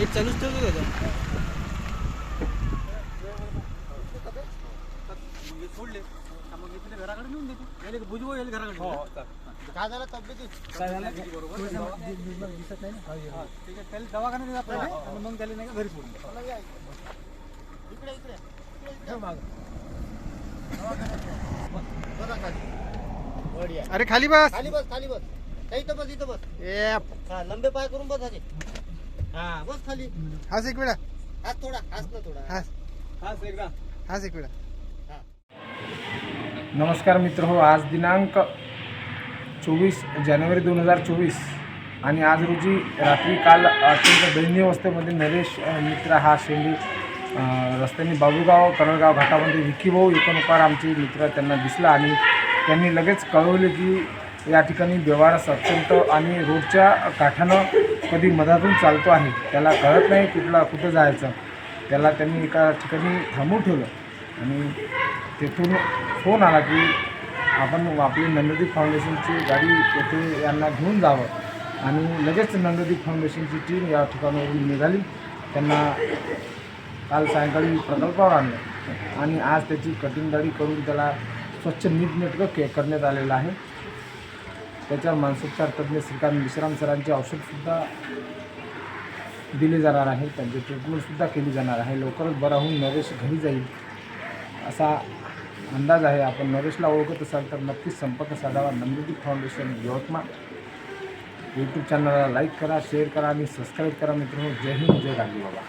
एक चालूच ठेवतो त्याचा. सोडले घराकडे नेऊन देतो याले भुजबळ याले घराकडे काय झालं? तब्येती काय झालं दिसत नाही ना? ठीक आहे त्याला दवाखान्यात मग त्याला नाही का घरी. इकडे. इकडे अरे खाली बस. खाली बस खाली बस. इथं बस इथं बस. ए हा लंबे पाय करून बस आधी. हा बस खाली. हाच एक वेळा. हात थोडा हात ना थोडा. हाच हाच एकदा. हाच एक वेळा. नमस्कार मित्र हो आज दिनांक चोवीस जानेवारी दोन हजार चोवीस. आणि आज रोजी रात्री काल अत्यंत दयनीय अवस्थेमध्ये नरेश मित्र हा शेंडी रस्त्याने बाबूगाव करळगाव घाटामध्ये विकी भाऊ एकोणकार आमचे मित्र त्यांना दिसला आणि त्यांनी लगेच कळवले की या ठिकाणी व्यवहार अत्यंत आणि रोडच्या काठानं कधी मधातून चालतो आहे त्याला कळत नाही कुठला कुठं जायचं. त्याला त्यांनी एका ठिकाणी थांबवून ठेवलं. आणि तेथून फोन आला की आपण आपली नंददीप फाउंडेशनची गाडी येथे यांना घेऊन जावं. आणि लगेच नंददीप फाउंडेशनची टीम या ठिकाणावरून निघाली. त्यांना काल सायंकाळी प्रकल्पावर आणलं. आणि आज त्याची कटिंग दाढी करून त्याला स्वच्छ नीटनेटकं के करण्यात आलेलं आहे. त्याच्यावर मानसोपचार तज्ज्ञ श्रीकांत विश्राम सरांचे औषधसुद्धा दिले जाणार आहे. त्यांची ट्रीटमेंटसुद्धा केली जाणार आहे. लवकरच बरा होऊन नरेश घरी जाईल असा अंदाज आहे. आपण नरेशला ओळखत असाल तर नक्कीच संपर्क साधावा. नंददीप फाउंडेशन यवतमाळ. यूट्यूब चॅनलला लाईक करा शेअर करा आणि सबस्क्राईब करा मित्रांनो. जय हिंद जय गांधी बाबा.